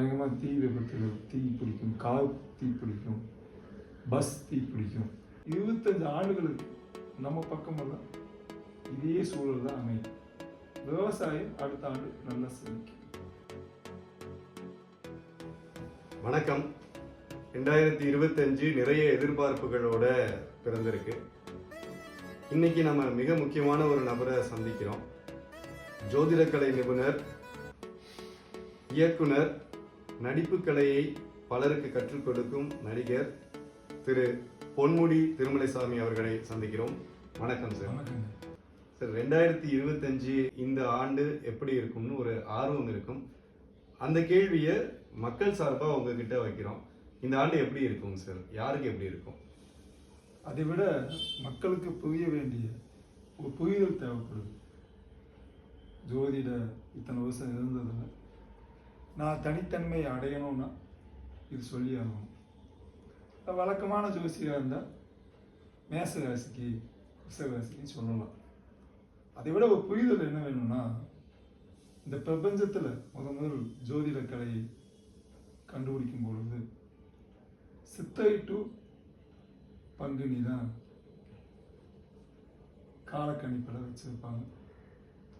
பயங்கரமாக தீ விபத்தில் தீ பிடிக்கும் கார் தீ பிடிக்கும் பஸ் தீ பிடிக்கும். இருபத்தஞ்சு ஆண்டுகளுக்கு நம்ம பக்கமெல்லாம் இதே சூழல் தான் அமையும். விவசாயம் அடுத்த ஆண்டு நல்லா செழிக்கும். வணக்கம். ரெண்டாயிரத்தி இருபத்தஞ்சு நிறைய எதிர்பார்ப்புகளோட பிறந்திருக்கு. இன்னைக்கு நம்ம மிக முக்கியமான ஒரு நபரை சந்திக்கிறோம். ஜோதிடக்கலை நிபுணர் இயக்குனர் நடிப்பு கலையை பலருக்கு கற்றுக் கொடுக்கும் நடிகர் திரு பொன்முடி திருமலைசாமி அவர்களை சந்திக்கிறோம். வணக்கம் சார். சார் ரெண்டாயிரத்தி இருபத்தஞ்சு இந்த ஆண்டு எப்படி இருக்கும்னு ஒரு ஆர்வம் இருக்கும். அந்த கேள்வியை மக்கள் சார்பாக உங்ககிட்ட வைக்கிறோம். இந்த ஆண்டு எப்படி இருக்கும் சார்? யாருக்கு எப்படி இருக்கும்? அதை விட மக்களுக்கு புரிய வேண்டிய ஒரு புரிதல் தேவைப்படுது. ஜோதிட இத்தனை வருஷம் இருந்ததில்ல நான் தனித்தன்மை அடையணும்னா இது சொல்லி ஆகணும் வழக்கமான ஜோசியாக இருந்தால் மேச ராசிக்கு ரிஷப சொல்லலாம். அதை விட ஒரு புரிதல் என்ன வேணும்னா இந்த பிரபஞ்சத்தில் முத முதல் ஜோதிட கலையை கண்டுபிடிக்கும் பொழுது சித்தை டு பங்குனி தான் காலக்கணிப்பில் வச்சுருப்பாங்க.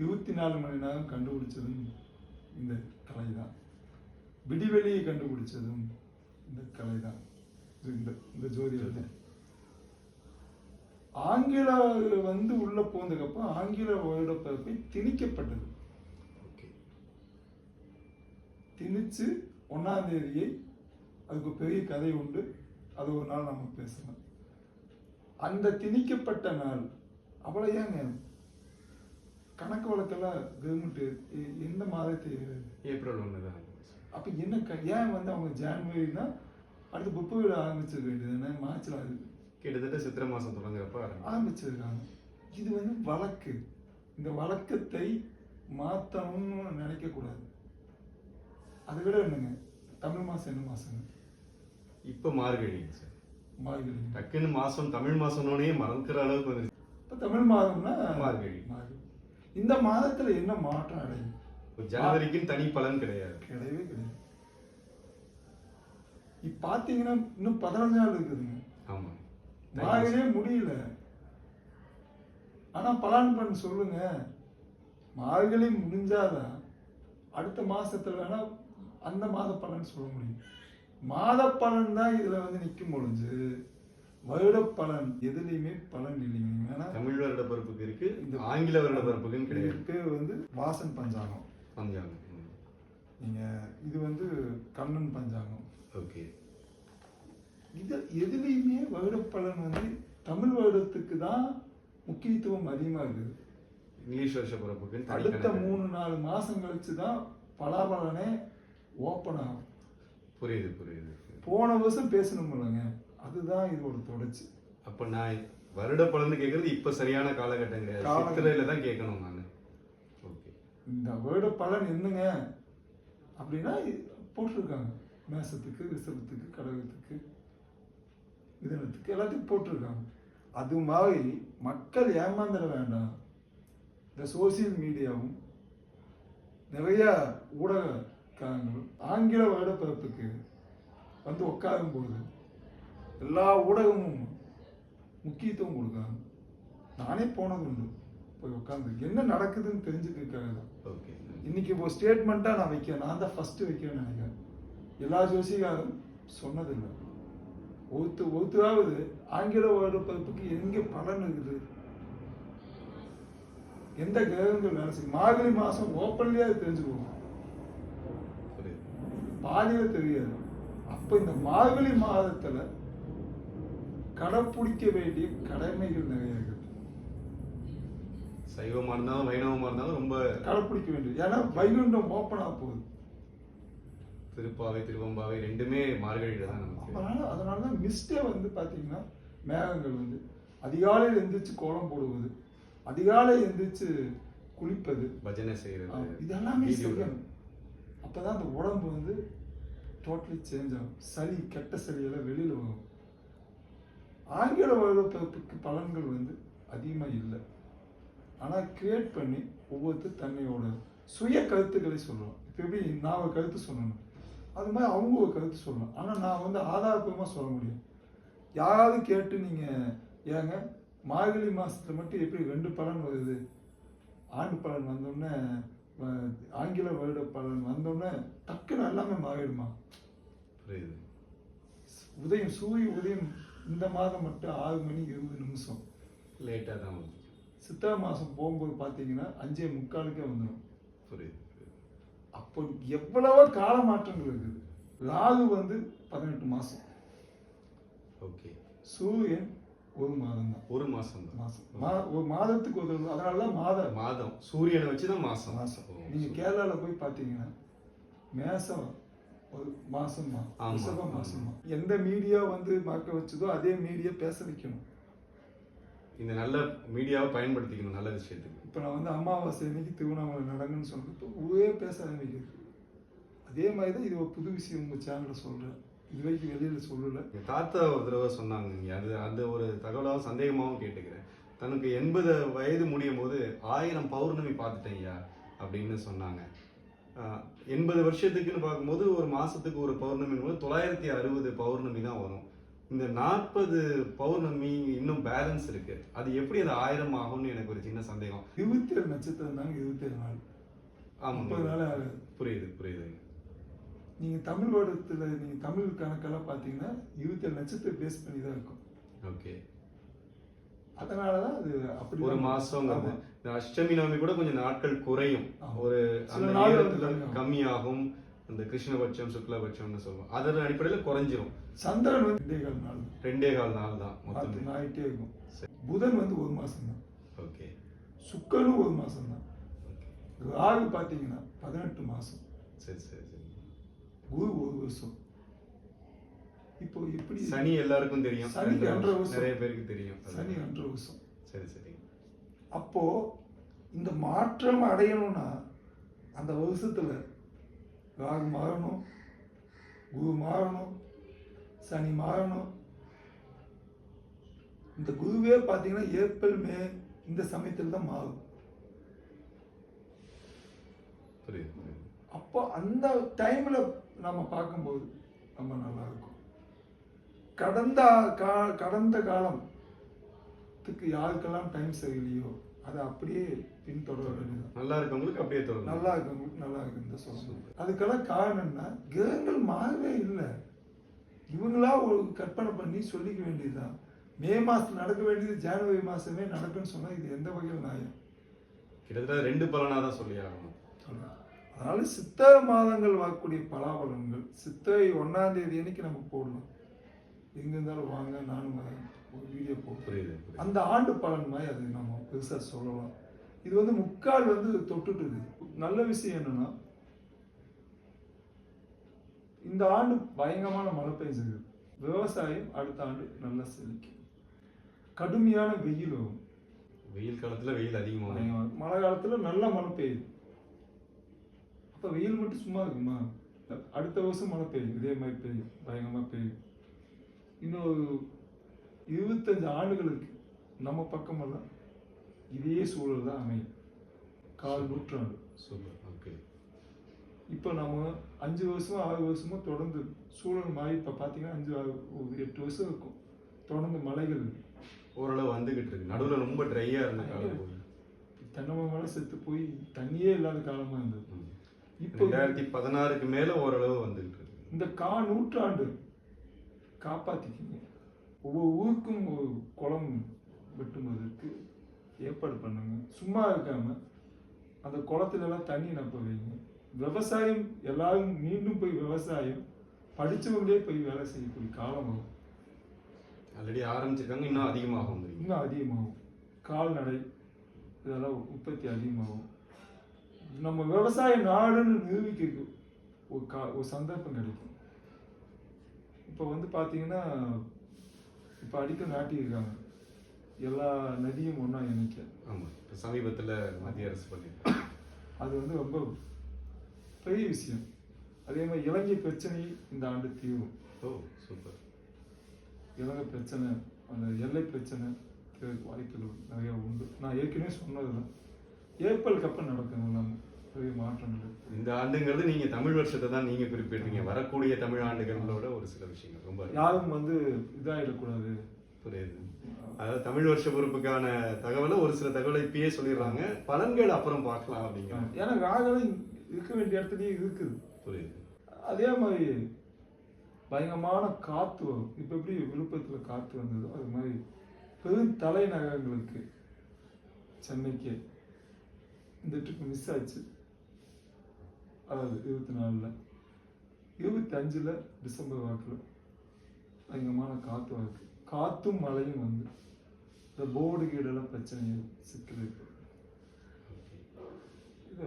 இருபத்தி நாலு மணி நேரம் கண்டுபிடிச்சதும் இந்த கலை தான் விடிவெளியை கண்டுபிடிச்சதும் இந்த கலை தான் இந்த இந்த ஜோதிடத்தில் ஆங்கில வந்து உள்ள போனதுக்கப்புறம் ஆங்கில வருடப்பிறப்பை திணிக்கப்பட்டது. ஓகே. திணிச்சு ஒன்னாம் தேதியை அதுக்கு பெரிய கதை உண்டு. அது ஒரு நாள் நம்ம பேசலாம். அந்த திணிக்கப்பட்ட நாள் அவ்வளோ ஏங்க கணக்கு வழக்கெல்லாம் கவர்மெண்ட் எந்த மாதத்தை ஏப்ரல் ஒன்று தான் அப்போ என்ன ஏன் வந்து அவங்க ஜான்வரினா அடுத்து புப்பு விட ஆரம்பிச்சிருக்க வேண்டியது மார்ச்சில் அது கிட்டத்தட்ட சித்திரை மாதம் தொடங்குறப்ப. ஆரம்பிச்சிருக்காங்க. இது வந்து வழக்கு. இந்த வழக்கத்தை மாற்றணும்னு நினைக்கக்கூடாது அதை விட என்னங்க? தமிழ் மாதம் என்ன மாதங்க இப்போ மார்கழி சார். மார்கழி டக்குன்னு மாதம் தமிழ் மாதம்னோடனே மறந்துக்கிற அளவுக்கு வந்துருச்சு. இப்போ தமிழ் மாதம்னா மார்கழி. மார்கழி. இந்த மாதத்துல என்ன மாற்றம் அடையும்? இப்போ ஜனவரிக்குன்னு தனி பலன் கிடையாது. கிடையவே கிடையாது. இப்ப பாத்தீங்கன்னா இன்னும் பதினஞ்சு நாள் இருக்குதுங்க. ஆமாம் மார்கழியே முடியல. ஆனா பலான் பண்ண சொல்லுங்க. மார்கழி முடிஞ்சாதான் அடுத்த மாசத்துல வேணா அந்த மாத பலன் சொல்ல முடியும். மாத பலன் தான் இதுல வந்து நிக்கும் பொழுது வருட பலன் எதுலையுமே பலன் இல்லைங்க ஏன்னா தமிழ் வருட பருப்புக்கு இருக்கு இந்த- ஆங்கில வருட பருப்புக்குன்னு கிடையாது. பேர் வந்து வாசன் பஞ்சாங்கம். பஞ்சாங்கம். நீங்க இது வந்து கண்ணன் பஞ்சாங்கம். ஓகே. இது எதுலேயுமே வருடப்பலன் வந்து தமிழ் வருடத்துக்கு தான் முக்கியத்துவம் அதிகமா இருக்குது. இங்கிலீஷ் வருஷ பருப்புக்குன்னு தனி அடுத்த. மூணு நாலு மாசம் கழிச்சு தான் பலாபலனே ஓப்பன் ஆகும். புரியுது புரியுது. போன வருஷம் பேசணும் இல்லைங்க அதுதான் இதோட தொடர்ச்சி. அப்ப நான் வருட பலன்னு கேக்குறது இப்ப சரியான காலகட்டம் காலகட்டம். சித்திரையில தான் கேட்கணும் நான். ஓகே. இந்த வருட பலன் என்னங்க? அப்படின்னா இது போட்டிருக்காங்க. மேசத்துக்கு ரிசவத்துக்கு கடகத்துக்கு மிதனத்துக்கு எல்லாத்துக்கும் போட்டிருக்காங்க. அது மாதிரி மக்கள் ஏமாந்துட வேண்டாம். இந்த சோசியல் மீடியாவும் நிறைய ஊடகக்காரங்களும் ஆங்கில வருடப்பிறப்புக்கு வந்து உட்காரும் போது எல்லா ஊடகமும் முக்கியத்துவம் கொடுக்காங்க. நானே போனது உண்டு. போய் உட்காந்து என்ன நடக்குதுன்னு தெரிஞ்சுக்கிறதுக்காக தான் ஓகே. இன்னைக்கு ஒரு ஸ்டேட்மெண்ட்டாக நான் வைக்கிறேன். நான் தான் ஃபஸ்ட்டு வைக்கிறேன்னு நினைக்கிறேன். எல்லா ஜோசிகாரும் சொன்னதில்லை. ஒருத்து ஒருத்தராவது ஆங்கில வருடப்பிறப்புக்கு எங்கே பலன் இருக்குது? எந்த கிரகங்கள் வேலை செய்யும்? மார்கழி மாதம் ஓப்பன்லேயே அது தெரிஞ்சுக்குவோம். பாதியில தெரியாது. அப்ப இந்த மார்கழி மாதத்துல கடைப்பிடிக்க வேண்டிய கடமைகள் நிறைய இருக்குது சைவமா இருந்தாலும் வைணவமா இருந்தாலும் ரொம்ப கடைப்பிடிக்க வேண்டியது. ஏன்னா வைகுண்டம் ஓப்பன் ஆக போகுது. திருப்பாவை திருவம்பாவை ரெண்டுமே மார்கழியில தான் அதனால அதனால தான் மிஸ்டே வந்து பாத்தீங்கன்னா மேகங்கள் வந்து அதிகாலையில் எந்திரிச்சு கோலம் போடுவது அதிகாலை எந்திரிச்சு குளிப்பது. பஜனை செய்யறது இதெல்லாமே. செய்யணும். அப்பதான் அந்த உடம்பு வந்து டோட்டலி சேஞ்ச் ஆகும். சளி கெட்ட சளியெல்லாம் வெளியில வரும். ஆங்கில வருடப்பிறப்புக்கு பலன்கள் வந்து அதிகமா இல்லை. ஆனா கிரியேட் பண்ணி ஒவ்வொருத்தர் தன்னையோட சுய கருத்துக்களை சொல்லணும். இப்போ எப்படி நான் ஒரு கருத்து சொல்லணும்? அது மாதிரி அவங்க ஒரு கருத்து சொல்லலாம் ஆனால் நான் வந்து ஆதாரப்பூர்வமாக சொல்ல முடியும். யாராவது கேட்டு நீங்கள் ஏங்க மார்கழி மாதத்தில் மட்டும் எப்படி ரெண்டு பலன் வருது? ஆண்டு பலன் வந்தோடனே ஆங்கில வருட பலன் வந்தோடனே டக்குன்னு எல்லாமே மாறிடுமா? புரியுது. உதயம் சூரிய உதயம் இந்த மாதம் மட்டும் ஆறு மணி இருபது நிமிஷம். லேட்டாக தான் வந்து சித்திரை மாதம் போகும்போது பார்த்தீங்கன்னா அஞ்சே முக்காலுக்கே வந்துடும். புரியுது. அப்போ எவ்வளவோ கால மாற்றங்கள் இருக்குது. ராகு வந்து பதினெட்டு மாதம் ஓகே. சூரியன் ஒரு மாதம் தான். ஒரு மாசம் தான். மாதம் ஒரு மாதத்துக்கு ஒரு அதனால தான் மாத மாதம். சூரியனை வச்சு தான் மாசம். மாதம் ஓ, நீங்கள். கேரளாவில் போய் பார்த்தீங்கன்னா மேசம் மாசமா ரிஷப. மாசமா. எந்த மீடியா வந்து மறக்க வச்சதோ அதே மீடியா பேச வைக்கணும். இந்த நல்ல மீடியாவை பயன்படுத்திக்கணும் நல்ல விஷயத்துக்கு. இப்போ நான் வந்து அமாவாசை அன்னைக்கு திருவண்ணாமலை நடங்குன்னு சொல்லிட்டு ஊரே பேச ஆரம்பிக்குது. அதே மாதிரி தான் இது ஒரு புது விஷயம் உங்கள் சேனலில் சொல்கிறேன் இது வரைக்கும் வெளியில் சொல்லலை. எங்க தாத்தா ஒரு தடவை சொன்னாங்க நீங்க அது அந்த ஒரு தகவலாகவும் சந்தேகமாகவும் கேட்டுக்கிறேன். தனக்கு எண்பது வயது முடியும் போது ஆயிரம் பௌர்ணமி பார்த்துட்டேன் ஐயா அப்படின்னு சொன்னாங்க. எண்பது வருஷத்துக்குன்னு பார்க்கும்போது ஒரு மாசத்துக்கு ஒரு பௌர்ணமி போது தொள்ளாயிரத்தி அறுபது பௌர்ணமி தான் வரும். இந்த நாற்பது பௌர்ணமி இன்னும் பேலன்ஸ் இருக்கு. அது எப்படி அது ஆயிரம் ஆகும்னு எனக்கு ஒரு சின்ன சந்தேகம். இருபத்தேழு நட்சத்திரம் தாங்க இருபத்தேழு நாள். முப்பது நாள் ஆகுது. புரியுது புரியுது நீங்கள் தமிழ் வருடத்தில் நீங்கள் தமிழ் கணக்கெல்லாம் பார்த்தீங்கன்னா இருபத்தேழு நட்சத்திரம் பேஸ் பண்ணி தான் இருக்கும். ஓகே அதனால தான் அது அப்படி ஒரு மாசங்கிறது. இந்த அஷ்டமி நவமி கூட கொஞ்சம் நாட்கள் குறையும். ஒரு அந்த நேரத்துல கம்மியாகும். அந்த கிருஷ்ணபட்சம் சுக்லபட்சம்னு சொல்லுவோம். அதன் அடிப்படையில குறைஞ்சிரும். சந்திரன் வந்து ரெண்டே கால் நாள். ரெண்டே கால் நாள் தான் மொத்தம். நாயிட்டே இருக்கும். புதன் வந்து ஒரு மாதம் தான். ஓகே. சுக்கரனும் ஒரு மாதம் தான். ராகு பார்த்தீங்கன்னா பதினெட்டு மாதம் சரி சரி சரி. குரு ஒரு வருஷம். இப்போ எப்படி சனி எல்லாருக்கும் தெரியும். சனி ரெண்டரை வருஷம். நிறைய பேருக்கு தெரியும். சனி ரெண்டரை வருஷம். சரி சரி. அப்போ இந்த மாற்றம் அடையணும்னா அந்த வருஷத்துல ராகு மாறணும் குரு மாறணும் சனி மாறணும். இந்த குருவே பார்த்தீங்கன்னா ஏப்ரல் மே இந்த சமயத்தில் தான் மாறும். அப்போ அந்த டைம்ல நம்ம பார்க்கும்போது ரொம்ப நல்லா இருக்கும் கடந்த கா கடந்த காலத்துக்கு யாருக்கெல்லாம் டைம் சரியில்லையோ அதை அப்படியே பின்தொடர நல்லா இருக்கவங்களுக்கு அப்படியே தொடரும் நல்லா இருக்கவங்களுக்கு நல்லா இருக்குன்னு சொல்லணும். அதுக்கெல்லாம் காரணம் என்ன? கிரகங்கள் மாறவே இல்லை. இவங்களா ஒரு கற்பனை பண்ணி சொல்லிக்க வேண்டியதுதான். மே மாசத்துல நடக்க வேண்டியது ஜனவரி மாசமே நடக்குன்னு சொன்னா இது எந்த வகையில் நியாயம்? கிட்டத்தட்ட ரெண்டு பலனா தான் சொல்லி ஆகணும். அதனால சித்திரை மாதங்கள் வரக்கூடிய பலாபலன்கள் சித்திரை ஒன்னாம் தேதி அன்னைக்கு நம்ம போடலாம் எங்க இருந்தாலும் வாங்க நானும் வரேன் ஒரு வீடியோ புரியுது அந்த ஆண்டு பலன் மாதிரி அது நம்ம பெருசா சொல்லலாம். இது வந்து முக்கால் வந்து தொட்டுட்டுது நல்ல விஷயம் என்னன்னா இந்த ஆண்டு பயங்கரமான மழை பெய்ஞ்சது விவசாயம் அடுத்த ஆண்டு நல்லா செழிக்கும். கடுமையான வெயில் வரும். வெயில் காலத்துல வெயில் பயங்கரமா- மழை காலத்துல நல்லா மழை பெய்யுது. அப்ப வெயில் மட்டும் சும்மா இருக்குமா? அடுத்த வருஷம் மழை பெய்யும். இதே மாதிரி பெய்யும். பயங்கரமா பெய்யும். இன்னும் ஒரு இருபத்தஞ்சு ஆண்டுகளுக்கு நம்ம பக்கமெல்லாம் இதே சூழல் தான் அமையும். கால் நூற்றாண்டு. ஓகே. இப்போ நம்ம அஞ்சு வருஷமோ ஆறு வருஷமோ தொடர்ந்து சூழல் மாறி இப்போ பார்த்தீங்கன்னா அஞ்சு ஆறு ஒரு எட்டு வருஷம் இருக்கும். தொடர்ந்து மலைகள். ஓரளவு வந்துகிட்டு இருக்கு. நடுவுல ரொம்ப ட்ரையா இருந்த காலம் தென்னை மரம் செத்து போய் தண்ணியே இல்லாத காலமா இருந்தது. இப்போ ரெண்டாயிரத்தி பதினாறுக்கு மேல ஓரளவு வந்துகிட்டு இருக்கு. இந்த கா நூற்றாண்டு காப்பாத்திக்கிங்க. ஒவ்வொரு ஊருக்கும் ஒரு குளம் வெட்டுவதற்கு ஏற்பாடு பண்ணுங்க. சும்மா இருக்காம அந்த குளத்துல எல்லாம் தண்ணி நப்ப வைங்க. விவசாயம் எல்லாரும் மீண்டும் போய் விவசாயம் படிச்சவங்களே போய் வேலை செய்யக்கூடிய காலம் வரும். ஆல்ரெடி ஆரம்பிச்சிருக்காங்க இன்னும் அதிகமாகும் இன்னும் அதிகமாகும். கால்நடை இதெல்லாம் உற்பத்தி அதிகமாகும். நம்ம விவசாய நாடுன்னு நிரூபிக்க ஒரு கா ஒரு சந்தர்ப்பம் கிடைக்கும். இப்போ வந்து பார்த்தீங்கன்னா இப்போ அடிக்கல் நாட்டியிருக்காங்க எல்லா நதியும் ஒன்றா இணைக்க. ஆமா. இப்ப சமீபத்துல மத்திய அரசு பண்ணிருக்காங்க அது வந்து ரொம்ப பெரிய விஷயம். அதே மாதிரி இலங்கை பிரச்சனை இந்த ஆண்டு தீரும். ஓ சூப்பர். இலங்கை பிரச்சனை அந்த எல்லை பிரச்சனை வாய்ப்புகள் நிறைய உண்டு. நான் ஏற்கனவே சொன்னது தான் ஏப்ரல் கப்பல் நடக்கும் எல்லாமே பெரிய மாற்றங்கள் இந்த ஆண்டுங்கிறது நீங்க தமிழ் வருஷத்தை தான் நீங்க குறிப்பிடுறீங்க வரக்கூடிய தமிழ் ஆண்டுகளோட ஒரு சில விஷயங்கள். ரொம்ப யாரும் வந்து இதாயிடக்கூடாது. புரியுது. அதாவது தமிழ் வருஷ பொறுப்புக்கான தகவலை ஒரு சில தகவலை இப்பயே சொல்லிடுறாங்க. பலன்கள் அப்புறம் பார்க்கலாம் அப்படிங்கிற ஏன்னா ராகவன் இருக்க வேண்டிய இடத்துலயே இருக்குது. புரியுது. அதே மாதிரி பயங்கரமான காத்து வரும். இப்போ எப்படி விழுப்புரத்துல காத்து வந்ததோ அது மாதிரி பெரும் தலைநகரங்களுக்கு சென்னைக்கு இந்த ட்ரிப் மிஸ் ஆச்சு. அதாவது இருபத்தி நாலில் இருபத்தி அஞ்சில் டிசம்பர் வாக்கில் பயங்கரமான காத்து வாக்கு. காத்தும் மழையும் வந்து இந்த போர்டு கீடெல்லாம் பிரச்சனை சிக்கல் இருக்கு இது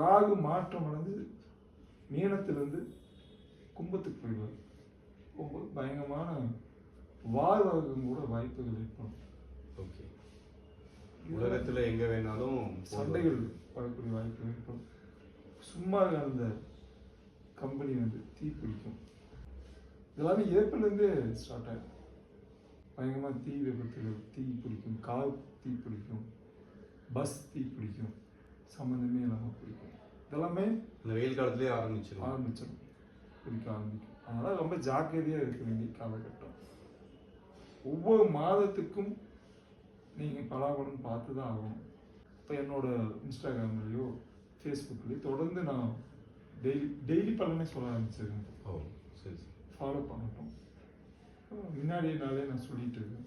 ராகு மாற்றம் அடைஞ்சு மீனத்திலிருந்து கும்பத்துக்கு போயிடுவார். போகும்போது பயங்கரமான வாழ்வகம் கூட வாய்ப்புகள் ஏற்படும். ஓகே. உலகத்துல எங்க வேணாலும் சண்டைகள் வரக்கூடிய வாய்ப்பு ஏற்படும். சும்மா அந்த கம்பெனி வந்து தீ பிடிக்கும். இதெல்லாமே ஏப்ரல்லேருந்தே ஸ்டார்ட் ஆகும் பயங்கரமாக தீ விபத்துகள் தீ பிடிக்கும் கார் தீ பிடிக்கும் பஸ் தீ பிடிக்கும் சம்மந்தமே இல்லாமல் பிடிக்கும். இதெல்லாமே இந்த வெயில் காலத்திலேயே ஆரம்பிச்சிடும் ஆரம்பிச்சிடும் பிடிக்க ஆரம்பிக்கும். அதனால் ரொம்ப ஜாக்கிரதையாக இருக்க வேண்டிய காலகட்டம். ஒவ்வொரு மாதத்துக்கும் நீங்கள் பலாபலம் பார்த்து தான் ஆகணும். இப்போ என்னோட இன்ஸ்டாகிராம்லேயோ ஃபேஸ்புக்லேயோ தொடர்ந்து நான் டெய்லி டெய்லி பலனே சொல்ல ஆரம்பிச்சிருக்கேன் ஓ சரி ஃபாலோ பண்ணட்டும். முன்னாடியே நாளே நான் சொல்லிட்டு இருக்கேன்.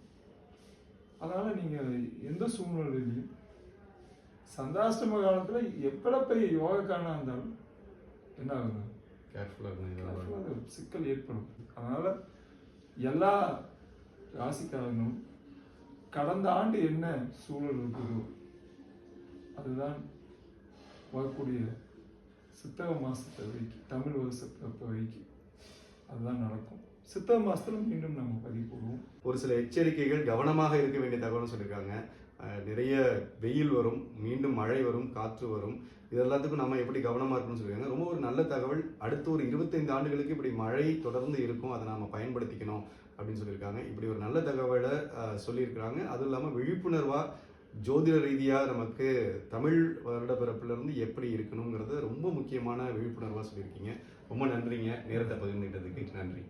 அதனால் நீங்கள் எந்த சூழ்நிலையிலையும் சந்தாஷ்டம காலத்தில் எப்பட போய் யோகாக்காரனாக இருந்தாலும் என்ன ஆகுங்க கேர்ஃபுல்லாக சிக்கல் ஏற்படும். அதனால எல்லா ராசிக்காரங்களும் கடந்த ஆண்டு என்ன சூழல் இருக்குதோ அதுதான் வரக்கூடிய சித்தக மாதத்தை வைக்கி தமிழ் வருஷத்தை வைக்கி அதுதான் நடக்கும். சித்தக மாதத்தில் மீண்டும் நம்ம பதிவு போடுவோம். ஒரு சில எச்சரிக்கைகள் கவனமாக இருக்க வேண்டிய தகவலும் சொல்லியிருக்காங்க. நிறைய வெயில் வரும் மீண்டும் மழை வரும் காற்று வரும். இது எல்லாத்துக்கும் நம்ம எப்படி கவனமாக இருக்கணும்னு சொல்லியிருக்காங்க. ரொம்ப ஒரு நல்ல தகவல். அடுத்த ஒரு இருபத்தைந்து ஆண்டுகளுக்கு இப்படி மழை தொடர்ந்து இருக்கும். அதை நாம் பயன்படுத்திக்கணும் அப்படின்னு சொல்லியிருக்காங்க. இப்படி ஒரு நல்ல தகவலை சொல்லியிருக்கிறாங்க. அதுவும் இல்லாமல் விழிப்புணர்வாக ஜோதிட ரீதியாக நமக்கு தமிழ் வருட பிறப்பிலிருந்து எப்படி இருக்கணுங்கிறத ரொம்ப முக்கியமான விழிப்புணர்வாக சொல்லியிருக்கீங்க. ரொம்ப நன்றிங்க. நேரத்தை பகிர்ந்துக்கிட்டதுக்கு நன்றி.